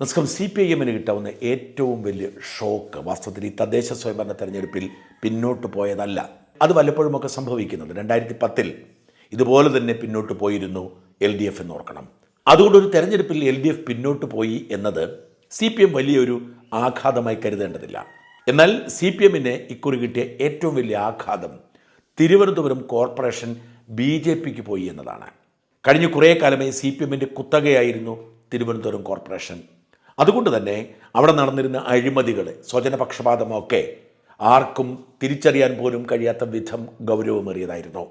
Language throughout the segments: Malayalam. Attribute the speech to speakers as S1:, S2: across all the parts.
S1: നമസ്കാരം സി പി ഐ എമ്മിന് കിട്ടാവുന്ന ഏറ്റവും വലിയ ഷോക്ക് വാസ്തവത്തിൽ ഈ തദ്ദേശ സ്വയംഭരണ തെരഞ്ഞെടുപ്പിൽ പിന്നോട്ട് പോയതല്ല. അത് വല്ലപ്പോഴുമൊക്കെ സംഭവിക്കുന്നത് രണ്ടായിരത്തി പത്തിൽ ഇതുപോലെ തന്നെ പിന്നോട്ട് പോയിരുന്നു എൽ ഡി എഫ് എന്ന് ഓർക്കണം അതുകൊണ്ടൊരു തെരഞ്ഞെടുപ്പിൽ എൽ ഡി എഫ് പിന്നോട്ട് പോയി എന്നത് സി പി എം വലിയൊരു ആഘാതമായി കരുതേണ്ടതില്ല. എന്നാൽ സി പി എമ്മിന് ഇക്കുറി കിട്ടിയ ഏറ്റവും വലിയ ആഘാതം തിരുവനന്തപുരം കോർപ്പറേഷൻ ബി ജെ പിക്ക് പോയി എന്നതാണ്. കഴിഞ്ഞ കുറേ കാലമായി സി പി എമ്മിന്റെ കുത്തകയായിരുന്നു തിരുവനന്തപുരം കോർപ്പറേഷൻ. അതുകൊണ്ട് തന്നെ അവിടെ നടന്നിരുന്ന അഴിമതികൾ സ്വജനപക്ഷപാതമൊക്കെ ആർക്കും തിരിച്ചറിയാൻ പോലും കഴിയാത്ത വിധം ഗൗരവമേറിയതായിരുന്നു.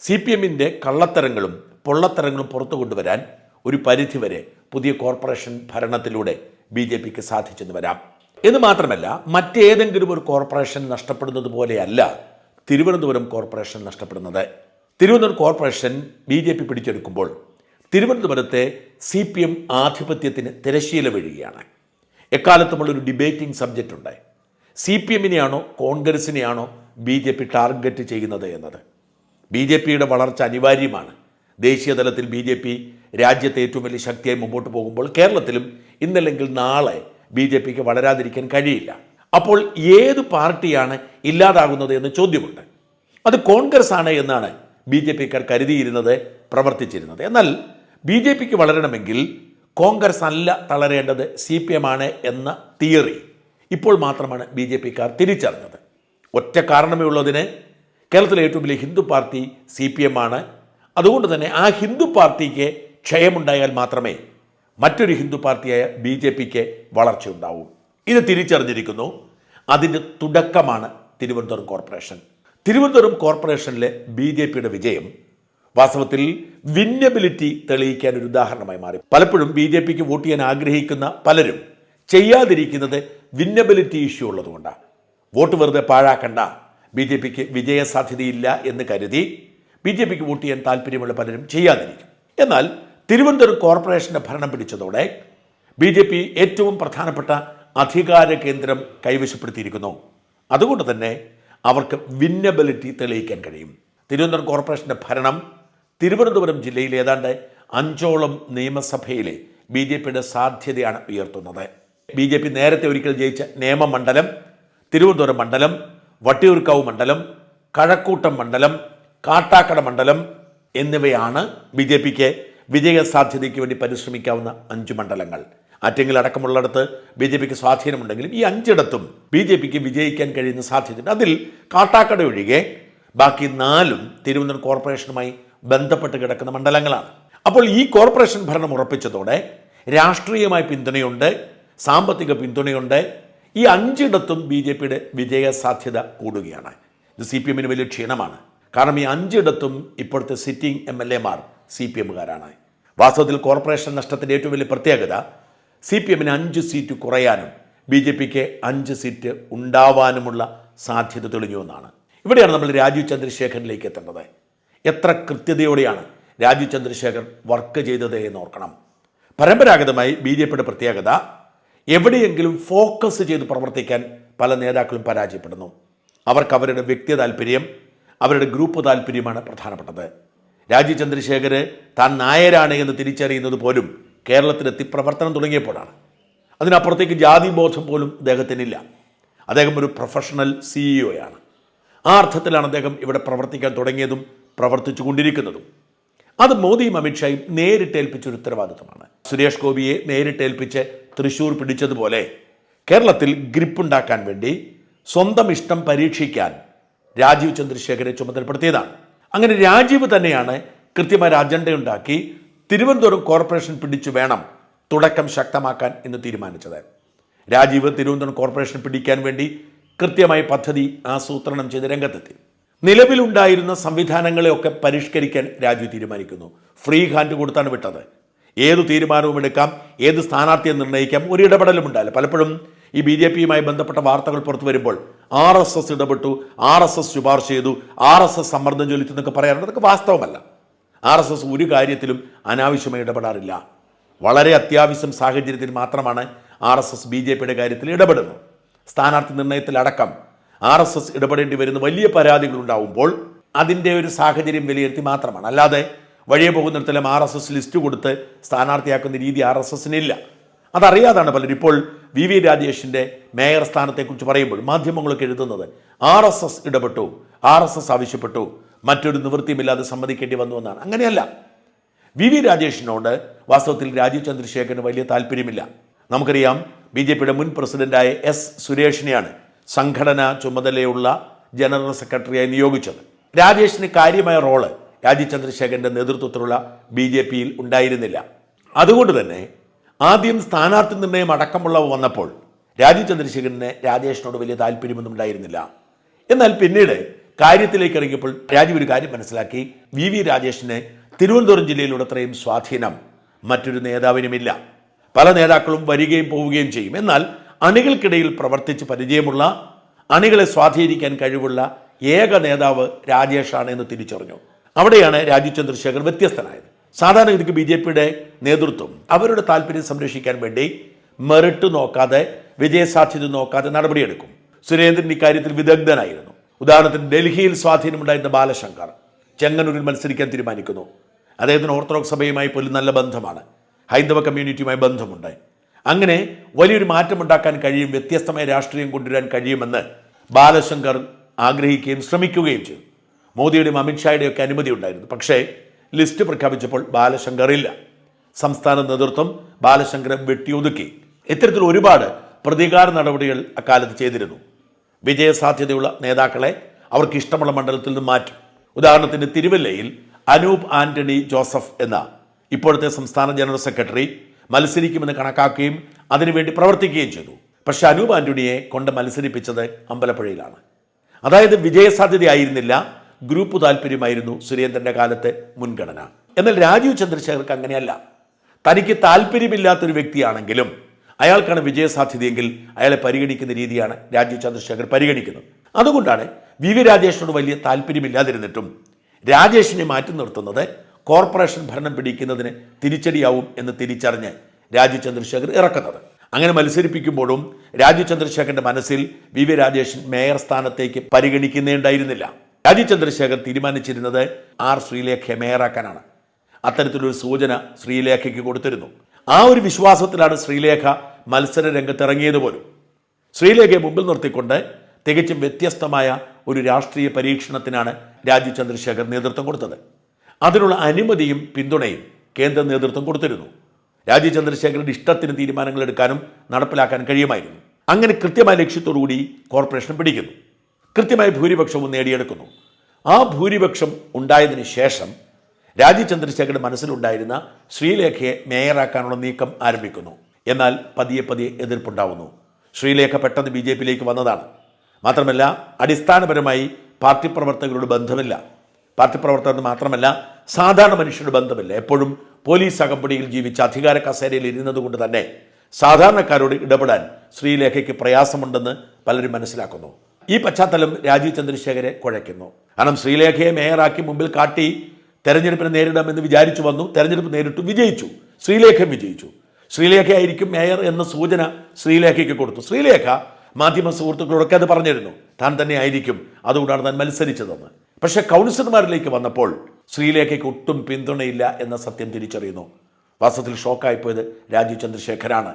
S1: സി പി എമ്മിന്റെ കള്ളത്തരങ്ങളും പൊള്ളത്തരങ്ങളും പുറത്തു കൊണ്ടുവരാൻ ഒരു പരിധിവരെ പുതിയ കോർപ്പറേഷൻ ഭരണത്തിലൂടെ ബി ജെ പിക്ക് സാധിച്ചെന്ന് വരാം. എന്ന് മാത്രമല്ല മറ്റേതെങ്കിലും ഒരു കോർപ്പറേഷൻ നഷ്ടപ്പെടുന്നത് പോലെയല്ല തിരുവനന്തപുരം കോർപ്പറേഷൻ നഷ്ടപ്പെടുന്നത്. Thiruvananthapuram corporation B J P പിടിച്ചെടുക്കുമ്പോൾ തിരുവനന്തപുരത്തെ സി പി എം ആധിപത്യത്തിന് തിരശ്ശീല വീഴുകയാണ്. എക്കാലത്തുമുള്ളൊരു ഡിബേറ്റിംഗ് സബ്ജക്റ്റ് ഉണ്ട്. സി പി എമ്മിനെയാണോ കോൺഗ്രസിനെയാണോ ബി ജെ പി ടാർഗറ്റ് ചെയ്യുന്നത് എന്നത്? ബി ജെ പിയുടെ വളർച്ച അനിവാര്യമാണ്. ദേശീയ തലത്തിൽ ബി ജെ പി രാജ്യത്തെ ഏറ്റവും വലിയ ശക്തിയായി മുമ്പോട്ട് പോകുമ്പോൾ കേരളത്തിലും ഇന്നല്ലെങ്കിൽ നാളെ ബി ജെ പിക്ക് വളരാതിരിക്കാൻ കഴിയില്ല. അപ്പോൾ ഏത് പാർട്ടിയാണ് ഇല്ലാതാകുന്നത് എന്ന് ചോദ്യമുണ്ട്. അത് കോൺഗ്രസ് ആണ് എന്നാണ് ബി ജെ പിക്കാർ കരുതിയിരുന്നത് പ്രവർത്തിച്ചിരുന്നത്. എന്നാൽ ബി ജെ പിക്ക് വളരണമെങ്കിൽ കോൺഗ്രസ് അല്ല തളരേണ്ടത് സി പി എം ആണ് എന്ന തിയറി ഇപ്പോൾ മാത്രമാണ് ബി ജെ പിക്കാർ തിരിച്ചറിഞ്ഞത്. ഒറ്റ കാരണമേ ഉള്ളതിന് കേരളത്തിലെ ഏറ്റവും വലിയ Hindu party C P M ആണ്. അതുകൊണ്ട് തന്നെ ആ ഹിന്ദു പാർട്ടിക്ക് ക്ഷയമുണ്ടായാൽ മാത്രമേ മറ്റൊരു ഹിന്ദു പാർട്ടിയായ ബി ജെ പിക്ക് വളർച്ചയുണ്ടാവൂ. ഇത് തിരിച്ചറിഞ്ഞിരിക്കുന്നു. അതിന്റെ തുടക്കമാണ് തിരുവനന്തപുരം കോർപ്പറേഷൻ. തിരുവനന്തപുരം കോർപ്പറേഷനിലെ ബി ജെ പിയുടെ വിജയം വാസ്തവത്തിൽ വിന്നബിലിറ്റി തെളിയിക്കാൻ ഒരു ഉദാഹരണമായി മാറി. പലപ്പോഴും ബി ജെ പിക്ക് വോട്ട് ചെയ്യാൻ ആഗ്രഹിക്കുന്ന പലരും ചെയ്യാതിരിക്കുന്നത് വിന്നബിലിറ്റി ഇഷ്യൂ ഉള്ളതുകൊണ്ടാണ്. വോട്ട് വെറുതെ പാഴാക്കണ്ട. ബി ജെ പിക്ക് വിജയസാധ്യതയില്ല എന്ന് കരുതി ബി ജെ പിക്ക് വോട്ട് ചെയ്യാൻ താല്പര്യമുള്ള പലരും ചെയ്യാതിരിക്കും. എന്നാൽ തിരുവനന്തപുരം കോർപ്പറേഷന്റെ ഭരണം പിടിച്ചതോടെ ബി ജെ പി ഏറ്റവും പ്രധാനപ്പെട്ട അധികാര കേന്ദ്രം കൈവശപ്പെടുത്തിയിരിക്കുന്നു. അതുകൊണ്ട് തന്നെ അവർക്ക് വിന്നബിലിറ്റി തെളിയിക്കാൻ കഴിയും. തിരുവനന്തപുരം കോർപ്പറേഷന്റെ ഭരണം തിരുവനന്തപുരം ജില്ലയിൽ ഏതാണ്ട് അഞ്ചോളം നിയമസഭയിലെ ബി ജെ പിയുടെ സാധ്യതയാണ് ഉയർത്തുന്നത്. ബി ജെ പി നേരത്തെ ഒരിക്കൽ ജയിച്ച നേമമണ്ഡലം തിരുവനന്തപുരം മണ്ഡലം വട്ടിയൂർക്കാവ് മണ്ഡലം കഴക്കൂട്ടം മണ്ഡലം കാട്ടാക്കട മണ്ഡലം എന്നിവയാണ് ബി ജെ പിക്ക് വിജയ സാധ്യതയ്ക്ക് വേണ്ടി പരിശ്രമിക്കാവുന്ന അഞ്ച് മണ്ഡലങ്ങൾ. ആറ്റെങ്കിൽ അടക്കമുള്ളിടത്ത് ബി ജെ പിക്ക് സ്വാധീനമുണ്ടെങ്കിലും ഈ അഞ്ചിടത്തും ബി ജെ പിക്ക് വിജയിക്കാൻ കഴിയുന്ന സാധ്യതയുണ്ട്. അതിൽ കാട്ടാക്കട ഒഴികെ ബാക്കി നാലും തിരുവനന്തപുരം കോർപ്പറേഷനുമായി ബന്ധപ്പെട്ട് കിടക്കുന്ന മണ്ഡലങ്ങളാണ്. അപ്പോൾ ഈ കോർപ്പറേഷൻ ഭരണം ഉറപ്പിച്ചതോടെ രാഷ്ട്രീയമായ പിന്തുണയുണ്ട് സാമ്പത്തിക പിന്തുണയുണ്ട്. ഈ അഞ്ചിടത്തും ബി ജെ പിയുടെ വിജയ സാധ്യത കൂടുകയാണ്. ഇത് സി പി എമ്മിന് വലിയ ക്ഷീണമാണ്. കാരണം ഈ അഞ്ചിടത്തും ഇപ്പോഴത്തെ സിറ്റിംഗ് എം എൽ എമാർ സി പി എമ്മുകാരാണ്. വാസ്തവത്തിൽ കോർപ്പറേഷൻ നഷ്ടത്തിന്റെ ഏറ്റവും വലിയ പ്രത്യേകത സി പി എമ്മിന് അഞ്ച് സീറ്റ് കുറയാനും ബി ജെ പിക്ക് അഞ്ച് സീറ്റ് ഉണ്ടാവാനുമുള്ള സാധ്യത തെളിഞ്ഞു എന്നാണ്. ഇവിടെയാണ് നമ്മൾ രാജീവ് ചന്ദ്രശേഖരനിലേക്ക് എത്തേണ്ടത്. എത്ര കൃത്യതയോടെയാണ് രാജു ചന്ദ്രശേഖർ വർക്ക് ചെയ്തത് എന്ന് ഓർക്കണം പരമ്പരാഗതമായി ബി ജെ പിയുടെ പ്രത്യേകത എവിടെയെങ്കിലും ഫോക്കസ് ചെയ്ത് പ്രവർത്തിക്കാൻ പല നേതാക്കളും പരാജയപ്പെടുന്നു. അവർക്ക് അവരുടെ വ്യക്തി താല്പര്യം അവരുടെ ഗ്രൂപ്പ് താല്പര്യമാണ് പ്രധാനപ്പെട്ടത്. രാജു ചന്ദ്രശേഖർ താൻ നായരാണ് എന്ന് തിരിച്ചറിയുന്നത് പോലും കേരളത്തിലെത്തി പ്രവർത്തനം തുടങ്ങിയപ്പോഴാണ്. അതിനപ്പുറത്തേക്ക് ജാതി ബോധം പോലും അദ്ദേഹത്തിനില്ല അദ്ദേഹം ഒരു പ്രൊഫഷണൽ സിഇഒയാണ് ആ അർത്ഥത്തിലാണ് അദ്ദേഹം ഇവിടെ പ്രവർത്തിക്കാൻ തുടങ്ങിയതും പ്രവർത്തിച്ചു കൊണ്ടിരിക്കുന്നതും അത് മോദിയും അമിത്ഷായും നേരിട്ട് ഏൽപ്പിച്ചൊരു ഉത്തരവാദിത്തമാണ് സുരേഷ് ഗോപിയെ നേരിട്ട് ഏൽപ്പിച്ച് തൃശൂർ പിടിച്ചതുപോലെ കേരളത്തിൽ ഗ്രിപ്പുണ്ടാക്കാൻ വേണ്ടി സ്വന്തം ഇഷ്ടം പരീക്ഷിക്കാൻ രാജീവ് ചന്ദ്രശേഖരെ ചുമതലപ്പെടുത്തിയതാണ്. അങ്ങനെ രാജീവ് തന്നെയാണ് കൃത്യമായ ഒരു അജണ്ടയുണ്ടാക്കി തിരുവനന്തപുരം കോർപ്പറേഷൻ പിടിച്ചു വേണം തുടക്കം ശക്തമാക്കാൻ എന്ന് തീരുമാനിച്ചത്. രാജീവ് തിരുവനന്തപുരം കോർപ്പറേഷൻ പിടിക്കാൻ വേണ്ടി കൃത്യമായ പദ്ധതി ആസൂത്രണം ചെയ്ത് രംഗത്തെത്തി. നിലവിലുണ്ടായിരുന്ന സംവിധാനങ്ങളെയൊക്കെ പരിഷ്കരിക്കാൻ രാജു തീരുമാനിക്കുന്നു. ഫ്രീ ഹാൻഡ് കൊടുത്താണ് വിട്ടത്. ഏത് തീരുമാനവും എടുക്കാം ഏത് സ്ഥാനാർത്ഥിയെ നിർണയിക്കാം ഒരു ഇടപെടലും ഉണ്ടായില്ല. പലപ്പോഴും ഈ ബി ജെ പിയുമായി ബന്ധപ്പെട്ട വാർത്തകൾ പുറത്തു വരുമ്പോൾ ആർ എസ് എസ് ഇടപെട്ടു ആർ എസ് എസ് ശുപാർശ ചെയ്തു ആർ എസ് എസ് സമ്മർദ്ദം ചൊലിച്ചു എന്നൊക്കെ പറയാറുണ്ട്. അതൊക്കെ വാസ്തവമല്ല. ആർ എസ് എസ് ഒരു കാര്യത്തിലും അനാവശ്യമായി ഇടപെടാറില്ല. വളരെ അത്യാവശ്യം സാഹചര്യത്തിൽ മാത്രമാണ് R S S B J പിയുടെ കാര്യത്തിൽ ഇടപെടുന്നത്. സ്ഥാനാർത്ഥി നിർണയത്തിലടക്കം ആർ എസ് എസ് ഇടപെടേണ്ടി വരുന്ന വലിയ പരാതികൾ ഉണ്ടാവുമ്പോൾ അതിന്റെ ഒരു സാഹചര്യം വിലയിരുത്തി മാത്രമാണ്. അല്ലാതെ വഴിയെ പോകുന്നിടത്തെല്ലാം ആർ എസ് എസ് ലിസ്റ്റ് കൊടുത്ത് സ്ഥാനാർത്ഥിയാക്കുന്ന രീതി ആർ എസ് എസിനില്ല. അതറിയാതാണ് പലരും. ഇപ്പോൾ വി വി രാജേഷിന്റെ മേയർ സ്ഥാനത്തെക്കുറിച്ച് പറയുമ്പോൾ മാധ്യമങ്ങളൊക്കെ എഴുതുന്നത് ആർ എസ് എസ് ഇടപെട്ടു ആർ എസ് എസ് ആവശ്യപ്പെട്ടു മറ്റൊരു നിവൃത്തിയുമില്ലാതെ സമ്മതിക്കേണ്ടി വന്നു എന്നാണ്. അങ്ങനെയല്ല. വി വി രാജേഷിനോട് വാസ്തവത്തിൽ രാജീവ് ചന്ദ്രശേഖരന് വലിയ താല്പര്യമില്ല. നമുക്കറിയാം ബി ജെ പിയുടെ മുൻ പ്രസിഡന്റായ എസ് സുരേഷിനെയാണ് സംഘടനാ ചുമതലയുള്ള ജനറൽ സെക്രട്ടറിയായി നിയോഗിച്ചത്. രാജേഷിന് കാര്യമായ റോൾ രാജീവ് ചന്ദ്രശേഖരന്റെ നേതൃത്വത്തിലുള്ള ബി ജെ പിയിൽ ഉണ്ടായിരുന്നില്ല. അതുകൊണ്ട് തന്നെ ആദ്യം സ്ഥാനാർത്ഥി നിർണയം അടക്കമുള്ളവ വന്നപ്പോൾ രാജീവ് ചന്ദ്രശേഖരന് രാജേഷിനോട് വലിയ താല്പര്യമൊന്നും ഉണ്ടായിരുന്നില്ല. എന്നാൽ പിന്നീട് കാര്യത്തിലേക്ക് ഇറങ്ങിയപ്പോൾ രാജീവ് ഒരു കാര്യം മനസ്സിലാക്കി. വി വി രാജേഷിന് തിരുവനന്തപുരം ജില്ലയിലൂടെ അത്രയും സ്വാധീനം മറ്റൊരു നേതാവിനുമില്ല. പല നേതാക്കളും വരികയും പോവുകയും ചെയ്യും. എന്നാൽ അണികൾക്കിടയിൽ പ്രവർത്തിച്ച് പരിചയമുള്ള അണികളെ സ്വാധീനിക്കാൻ കഴിവുള്ള ഏക നേതാവ് രാജേഷാണ് എന്ന് തിരിച്ചറിഞ്ഞു. അവിടെയാണ് രാജീവ് ചന്ദ്രശേഖർ വ്യത്യസ്തനായത്. സാധാരണഗതിക്ക് ബി ജെ പിയുടെ നേതൃത്വം അവരുടെ താല്പര്യം സംരക്ഷിക്കാൻ വേണ്ടി മെറിട്ട് നോക്കാതെ വിജയസാധ്യത നോക്കാതെ നടപടിയെടുക്കും. സുരേന്ദ്രൻ ഇക്കാര്യത്തിൽ വിദഗ്ധനായിരുന്നു. ഉദാഹരണത്തിന് ഡൽഹിയിൽ സ്വാധീനമുണ്ടായിരുന്ന ബാലശങ്കർ ചെങ്ങന്നൂരിൽ മത്സരിക്കാൻ തീരുമാനിക്കുന്നു. അദ്ദേഹത്തിന് ഓർത്തഡോക്സ് സഭയുമായി പോലും നല്ല ബന്ധമാണ്. ഹൈന്ദവ കമ്മ്യൂണിറ്റിയുമായി ബന്ധമുണ്ട്. അങ്ങനെ വലിയൊരു മാറ്റമുണ്ടാക്കാൻ കഴിയും വ്യത്യസ്തമായ രാഷ്ട്രീയം കൊണ്ടുവരാൻ കഴിയുമെന്ന് ബാലശങ്കർ ആഗ്രഹിക്കുകയും ശ്രമിക്കുകയും ചെയ്തു. മോദിയുടെയും അമിത്ഷായുടെയും ഒക്കെ അനുമതി ഉണ്ടായിരുന്നു. പക്ഷേ ലിസ്റ്റ് പ്രഖ്യാപിച്ചപ്പോൾ ബാലശങ്കർ ഇല്ല. സംസ്ഥാന നേതൃത്വം ബാലശങ്കറെ വെട്ടിയൊതുക്കി. ഇത്തരത്തിൽ ഒരുപാട് പ്രതികാര നടപടികൾ അക്കാലത്ത് ചെയ്തിരുന്നു. വിജയസാധ്യതയുള്ള നേതാക്കളെ അവർക്ക് ഇഷ്ടമുള്ള മണ്ഡലത്തിൽ നിന്ന് മാറ്റും. ഉദാഹരണത്തിന് തിരുവല്ലയിൽ അനൂപ് ആന്റണി ജോസഫ് എന്ന ഇപ്പോഴത്തെ സംസ്ഥാന ജനറൽ സെക്രട്ടറി മത്സരിക്കുമെന്ന് കണക്കാക്കുകയും അതിനുവേണ്ടി പ്രവർത്തിക്കുകയും ചെയ്തു. പക്ഷേ അനൂപ് ആന്റണിയെ കൊണ്ട് മത്സരിപ്പിച്ചത് അമ്പലപ്പുഴയിലാണ്. അതായത് വിജയസാധ്യതയായിരുന്നില്ല ഗ്രൂപ്പ് താല്പര്യമായിരുന്നു സുരേന്ദ്രന്റെ കാലത്തെ മുൻഗണന. എന്നാൽ രാജീവ് ചന്ദ്രശേഖർക്ക് അങ്ങനെയല്ല. തനിക്ക് താല്പര്യമില്ലാത്തൊരു വ്യക്തിയാണെങ്കിലും അയാൾക്കാണ് വിജയസാധ്യതയെങ്കിൽ അയാളെ പരിഗണിക്കുന്ന രീതിയാണ് രാജീവ് ചന്ദ്രശേഖർ പരിഗണിക്കുന്നത്. അതുകൊണ്ടാണ് വി വി രാജേഷിനോട് വലിയ താല്പര്യമില്ലാതിരുന്നിട്ടും രാജേഷിനെ മാറ്റി നിർത്തുന്നത് കോർപ്പറേഷൻ ഭരണം പിടിക്കുന്നതിന് തിരിച്ചടിയാവും എന്ന് തിരിച്ചറിഞ്ഞ് രാജീവ് ചന്ദ്രശേഖർ ഇറക്കുന്നത്. അങ്ങനെ മത്സരിപ്പിക്കുമ്പോഴും രാജീവ് ചന്ദ്രശേഖരന്റെ മനസ്സിൽ വി വി രാജേഷൻ മേയർ സ്ഥാനത്തേക്ക് പരിഗണിക്കുന്നേണ്ടായിരുന്നില്ല. രാജീവ് ചന്ദ്രശേഖർ തീരുമാനിച്ചിരുന്നത് ആർ ശ്രീലേഖയെ മേയറാക്കാനാണ്. അത്തരത്തിലൊരു സൂചന ശ്രീലേഖയ്ക്ക് കൊടുത്തിരുന്നു. ആ ഒരു വിശ്വാസത്തിലാണ് ശ്രീലേഖ മത്സര രംഗത്തിറങ്ങിയത് പോലും. ശ്രീലേഖയെ മുമ്പിൽ നിർത്തിക്കൊണ്ട് തികച്ചും വ്യത്യസ്തമായ ഒരു രാഷ്ട്രീയ പരീക്ഷണത്തിനാണ് രാജീവ് ചന്ദ്രശേഖർ നേതൃത്വം കൊടുത്തത്. അതിനുള്ള അനുമതിയും പിന്തുണയും കേന്ദ്ര നേതൃത്വം കൊടുത്തിരുന്നു. രാജീവ് ചന്ദ്രശേഖരന്റെ ഇഷ്ടത്തിന് തീരുമാനങ്ങൾ എടുക്കാനും നടപ്പിലാക്കാൻ കഴിയുമായിരുന്നു. അങ്ങനെ കൃത്യമായ ലക്ഷ്യത്തോടുകൂടി കോർപ്പറേഷൻ പിടിക്കുന്നു. കൃത്യമായ ഭൂരിപക്ഷവും നേടിയെടുക്കുന്നു. ആ ഭൂരിപക്ഷം ഉണ്ടായതിനു ശേഷം രാജീവ് ചന്ദ്രശേഖരന്റെ മനസ്സിലുണ്ടായിരുന്ന ശ്രീലേഖയെ മേയറാക്കാനുള്ള നീക്കം ആരംഭിക്കുന്നു. എന്നാൽ പതിയെ പതിയെ എതിർപ്പുണ്ടാവുന്നു. ശ്രീലേഖ പെട്ടെന്ന് ബി ജെ പിയിലേക്ക് വന്നതാണ്. മാത്രമല്ല അടിസ്ഥാനപരമായി പാർട്ടി പ്രവർത്തകരോട് ബന്ധമില്ല. പാർട്ടി പ്രവർത്തകർ മാത്രമല്ല സാധാരണ മനുഷ്യരുടെ ബന്ധമില്ല. എപ്പോഴും പോലീസ് അകമ്പടിയിൽ ജീവിച്ച അധികാര കസേരയിൽ ഇരുന്നത് കൊണ്ട് തന്നെ സാധാരണക്കാരോട് ഇടപെടാൻ ശ്രീലേഖയ്ക്ക് പ്രയാസമുണ്ടെന്ന് പലരും മനസ്സിലാക്കുന്നു. ഈ പശ്ചാത്തലം രാജീവ് ചന്ദ്രശേഖരെ കുഴയ്ക്കുന്നു. കാരണം ശ്രീലേഖയെ മേയറാക്കി മുമ്പിൽ കാട്ടി തെരഞ്ഞെടുപ്പിനെ നേരിടാമെന്ന് വിചാരിച്ചു വന്നു തെരഞ്ഞെടുപ്പ് നേരിട്ടു വിജയിച്ചു. ശ്രീലേഖ വിജയിച്ചു. ശ്രീലേഖയായിരിക്കും മേയർ എന്ന സൂചന ശ്രീലേഖയ്ക്ക് കൊടുത്തു. ശ്രീലേഖ മാധ്യമ സുഹൃത്തുക്കളോടൊക്കെ അത് പറഞ്ഞിരുന്നു. താൻ തന്നെ ആയിരിക്കും അതുകൊണ്ടാണ് താൻ മത്സരിച്ചതെന്ന്. പക്ഷെ കൗൺസിലർമാരിലേക്ക് വന്നപ്പോൾ ശ്രീലേഖയ്ക്ക് ഒട്ടും പിന്തുണയില്ല എന്ന സത്യം തിരിച്ചറിയുന്നു. വാസ്തവത്തിൽ ഷോക്കായിപ്പോയത് രാജീവ് ചന്ദ്രശേഖരാണ്.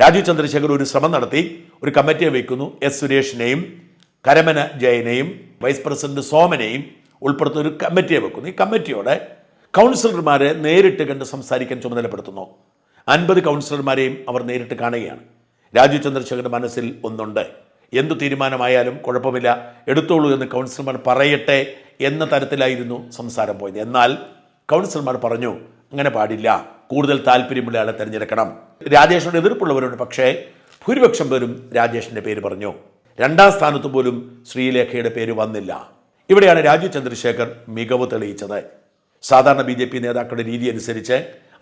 S1: രാജീവ് ചന്ദ്രശേഖർ ഒരു ശ്രമം നടത്തി ഒരു കമ്മിറ്റിയെ വയ്ക്കുന്നു. എസ് സുരേഷിനെയും കരമന ജയനെയും വൈസ് പ്രസിഡന്റ് സോമനെയും ഉൾപ്പെടുത്തുന്ന ഒരു കമ്മിറ്റിയെ വെക്കുന്നു ഈ കമ്മിറ്റിയോടെ കൗൺസിലർമാരെ നേരിട്ട് കണ്ട് സംസാരിക്കാൻ ചുമതലപ്പെടുത്തുന്നു. അൻപത് കൗൺസിലർമാരെയും അവർ നേരിട്ട് കാണുകയാണ്. രാജീവ് ചന്ദ്രശേഖരന്റെ മനസ്സിൽ ഒന്നുണ്ട്. എന്തു തീരുമാനമായാലും കുഴപ്പമില്ല. എടുത്തോളൂ എന്ന് കൗൺസിലർമാർ പറയട്ടെ എന്ന തരത്തിലായിരുന്നു സംസാരം പോയത്. എന്നാൽ കൗൺസിലർമാർ പറഞ്ഞു അങ്ങനെ പാടില്ല. കൂടുതൽ താല്പര്യമുള്ള ആളെ തിരഞ്ഞെടുക്കണം. രാജേഷിനോട് എതിർപ്പുള്ളവരുണ്ട് പക്ഷേ ഭൂരിപക്ഷം പേരും രാജേഷിന്റെ പേര് പറഞ്ഞു. രണ്ടാം സ്ഥാനത്ത് പോലും ശ്രീലേഖയുടെ പേര് വന്നില്ല. ഇവിടെയാണ് രാജീവ് ചന്ദ്രശേഖർ മികവ് തെളിയിച്ചത്. സാധാരണ ബി ജെ പി നേതാക്കളുടെ രീതി അനുസരിച്ച്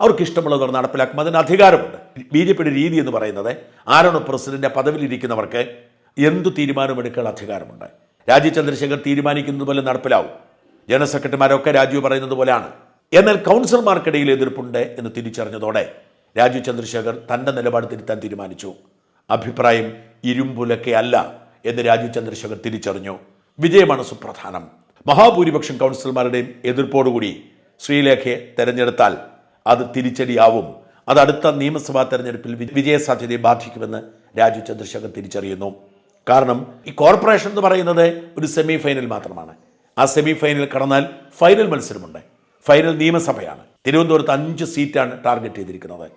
S1: അവർക്ക് ഇഷ്ടമുള്ളവർ നടപ്പിലാക്കും. അതിന് അധികാരമുണ്ട്. ബി ജെ പിയുടെ രീതി എന്ന് പറയുന്നത് ആരാണ് പ്രസിഡന്റ് പദവിയിലിരിക്കുന്നവർക്ക് എന്തു തീരുമാനമെടുക്കാൻ അധികാരമുണ്ട്? രാജീവ് ചന്ദ്രശേഖർ തീരുമാനിക്കുന്നത് പോലെ നടപ്പിലാവും. ജനറൽ സെക്രട്ടറിമാരൊക്കെ രാജീവ് പറയുന്നത് പോലെയാണ്. എന്നാൽ കൗൺസിലർമാർക്കിടയിൽ എതിർപ്പുണ്ട് എന്ന് തിരിച്ചറിഞ്ഞതോടെ രാജീവ് ചന്ദ്രശേഖർ തന്റെ നിലപാട് തിരുത്താൻ തീരുമാനിച്ചു. അഭിപ്രായം ഇരുമ്പുലക്കെ അല്ല എന്ന് രാജീവ് ചന്ദ്രശേഖർ തിരിച്ചറിഞ്ഞു. വിജയമാണ് സുപ്രധാനം. മഹാഭൂരിപക്ഷം കൗൺസിലർമാരുടെയും എതിർപ്പോടുകൂടി ശ്രീലേഖയെ തെരഞ്ഞെടുത്താൽ അത് തിരിച്ചടിയാവും. അത് അടുത്ത നിയമസഭാ തെരഞ്ഞെടുപ്പിൽ വിജയസാധ്യതയെ ബാധിക്കുമെന്ന് രാജു ചന്ദ്രശേഖർ തിരിച്ചറിയുന്നു. കാരണം ഈ കോർപ്പറേഷൻ എന്ന് പറയുന്നത് ഒരു സെമി ഫൈനൽ മാത്രമാണ്. ആ സെമി ഫൈനൽ കടന്നാൽ ഫൈനൽ മത്സരമുണ്ട്. ഫൈനൽ നിയമസഭയാണ്. തിരുവനന്തപുരത്ത് അഞ്ച് സീറ്റാണ് ടാർഗറ്റ് ചെയ്തിരിക്കുന്നത്.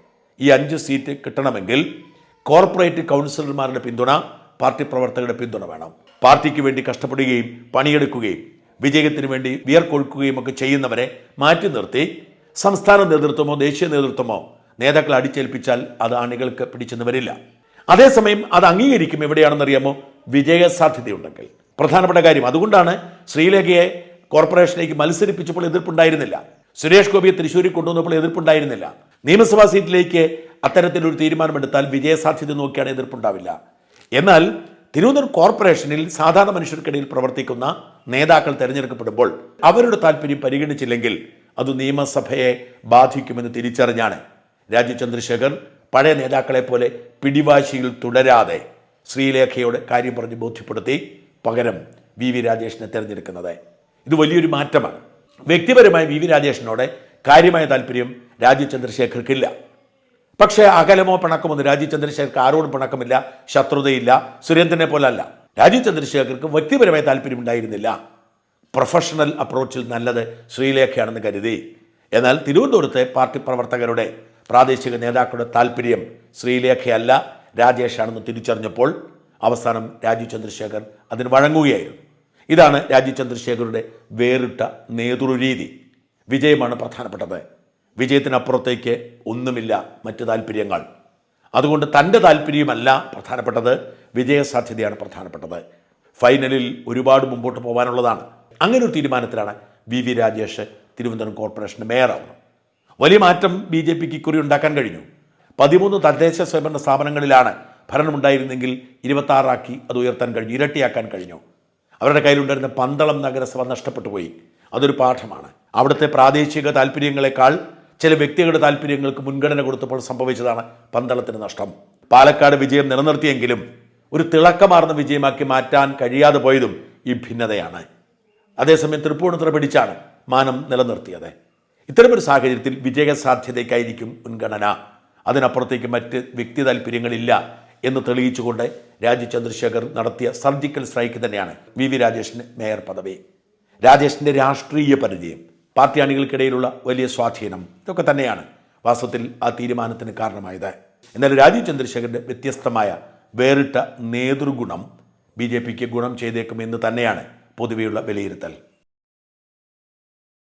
S1: ഈ അഞ്ച് സീറ്റ് കിട്ടണമെങ്കിൽ കോർപ്പറേറ്റ് കൗൺസിലർമാരുടെ പിന്തുണ പാർട്ടി പ്രവർത്തകരുടെ പിന്തുണ വേണം. പാർട്ടിക്ക് വേണ്ടി കഷ്ടപ്പെടുകയും പണിയെടുക്കുകയും വിജയത്തിന് വേണ്ടി വിയർക്കൊഴുക്കുകയും ഒക്കെ ചെയ്യുന്നവരെ മാറ്റി നിർത്തി സംസ്ഥാന നേതൃത്വമോ ദേശീയ നേതൃത്വമോ നേതാക്കളെ അടിച്ചേൽപ്പിച്ചാൽ അത് അണികൾക്ക് പിടിച്ചെന്ന് വരില്ല. അതേസമയം അത് അംഗീകരിക്കും എവിടെയാണെന്നറിയാമോ? വിജയസാധ്യതയുണ്ടെങ്കിൽ. പ്രധാനപ്പെട്ട കാര്യം അതുകൊണ്ടാണ് ശ്രീലേഖയെ കോർപ്പറേഷനിലേക്ക് മത്സരിപ്പിച്ചപ്പോൾ എതിർപ്പുണ്ടായിരുന്നില്ല. സുരേഷ് ഗോപിയെ തൃശ്ശൂരിൽ കൊണ്ടുവന്നപ്പോൾ എതിർപ്പുണ്ടായിരുന്നില്ല. നിയമസഭാ സീറ്റിലേക്ക് അത്തരത്തിലൊരു തീരുമാനമെടുത്താൽ വിജയസാധ്യത നോക്കിയാണ് എതിർപ്പുണ്ടാവില്ല. എന്നാൽ തിരുവനന്തപുരം കോർപ്പറേഷനിൽ സാധാരണ മനുഷ്യർക്കിടയിൽ പ്രവർത്തിക്കുന്ന നേതാക്കൾ തിരഞ്ഞെടുക്കപ്പെടുമ്പോൾ അവരുടെ താല്പര്യം പരിഗണിച്ചില്ലെങ്കിൽ അത് നിയമസഭയെ ബാധിക്കുമെന്ന് തിരിച്ചറിഞ്ഞാണ് രാജീവ് ചന്ദ്രശേഖർ പഴയ നേതാക്കളെ പോലെ പിടിവാശിയിൽ തുടരാതെ ശ്രീലേഖയോട് കാര്യം പറഞ്ഞ് ബോധ്യപ്പെടുത്തി പകരം വി വി രാജേഷിനെ തിരഞ്ഞെടുക്കുന്നത്. ഇത് വലിയൊരു മാറ്റമാണ്. വ്യക്തിപരമായി വി വി രാജേഷിനോട് കാര്യമായ താല്പര്യം രാജീവ് ചന്ദ്രശേഖർക്കില്ല. പക്ഷേ അകലമോ പിണക്കമോ രാജീവ് ചന്ദ്രശേഖർക്ക് ആരോടും പിണക്കമില്ല ശത്രുതയില്ല സുരേന്ദ്രനെ പോലല്ല. രാജീവ് ചന്ദ്രശേഖർക്ക് വ്യക്തിപരമായ താല്പര്യമുണ്ടായിരുന്നില്ല പ്രൊഫഷണൽ അപ്രോച്ചിൽ നല്ലത് ശ്രീലേഖയാണെന്ന് കരുതി. എന്നാൽ തിരുവനന്തപുരത്തെ പാർട്ടി പ്രവർത്തകരുടെ പ്രാദേശിക നേതാക്കളുടെ താല്പര്യം ശ്രീലേഖയല്ല. രാജേഷാണെന്ന് തിരിച്ചറിഞ്ഞപ്പോൾ അവസാനം രാജീവ് ചന്ദ്രശേഖർ അതിന് വഴങ്ങുകയായിരുന്നു. ഇതാണ് രാജീവ് ചന്ദ്രശേഖരുടെ വേറിട്ട നേതൃരീതി വിജയമാണ് പ്രധാനപ്പെട്ടത്. വിജയത്തിനപ്പുറത്തേക്ക് ഒന്നുമില്ല മറ്റ് താല്പര്യങ്ങൾ അതുകൊണ്ട് തന്റെ താല്പര്യമല്ല പ്രധാനപ്പെട്ടത്. വിജയസാധ്യതയാണ് പ്രധാനപ്പെട്ടത്. ഫൈനലിൽ ഒരുപാട് മുമ്പോട്ട് പോകാനുള്ളതാണ്. അങ്ങനെ ഒരു തീരുമാനത്തിലാണ് വി വി രാജേഷ് തിരുവനന്തപുരം കോർപ്പറേഷന്റെ മേയറാവുന്നത്. വലിയ മാറ്റം ബി ജെ പിക്ക് ഇക്കുറി ഉണ്ടാക്കാൻ കഴിഞ്ഞു. പതിമൂന്ന് തദ്ദേശ സ്വയംഭരണ സ്ഥാപനങ്ങളിലാണ് ഭരണമുണ്ടായിരുന്നെങ്കിൽ ഇരുപത്താറാക്കി അത് ഉയർത്താൻ കഴിഞ്ഞു ഇരട്ടിയാക്കാൻ കഴിഞ്ഞു. അവരുടെ കയ്യിലുണ്ടായിരുന്ന പന്തളം നഗരസഭ നഷ്ടപ്പെട്ടു പോയി. അതൊരു പാഠമാണ്. അവിടുത്തെ പ്രാദേശിക താല്പര്യങ്ങളെക്കാൾ ചില വ്യക്തികളുടെ താല്പര്യങ്ങൾക്ക് മുൻഗണന കൊടുത്തപ്പോൾ സംഭവിച്ചതാണ് പന്തളത്തിന് നഷ്ടം. പാലക്കാട് വിജയം നിലനിർത്തിയെങ്കിലും ഒരു തിളക്കമാർന്ന വിജയമാക്കി മാറ്റാൻ കഴിയാതെ പോയതും ഈ ഭിന്നതയാണ്. അതേസമയം തൃപ്പൂണിത്തുറ പിടിച്ചാണ് മാനം നിലനിർത്തിയത്. ഇത്തരമൊരു സാഹചര്യത്തിൽ വിജയ സാധ്യതയ്ക്കായിരിക്കും മുൻഗണന. അതിനപ്പുറത്തേക്ക് മറ്റ് വ്യക്തി താല്പര്യങ്ങളില്ല എന്ന് തെളിയിച്ചുകൊണ്ട് രാജു ചന്ദ്രശേഖർ നടത്തിയ സർജിക്കൽ സ്ട്രൈക്ക് തന്നെയാണ് വി വി രാജേഷിന് മേയർ പദവി. രാജേഷിന്റെ രാഷ്ട്രീയ പരിചയം പാർട്ടി അണികൾക്കിടയിലുള്ള വലിയ സ്വാധീനം ഇതൊക്കെ തന്നെയാണ് വാസ്തവത്തിൽ ആ തീരുമാനത്തിന് കാരണമായത്. എന്നാൽ രാജീവ് ചന്ദ്രശേഖരന്റെ വ്യത്യസ്തമായ വേറിട്ട നേതൃഗുണം ബി ജെ പിക്ക് ഗുണം ചെയ്തേക്കുമെന്ന് തന്നെയാണ് പൊതുവെയുള്ള വിലയിരുത്തൽ.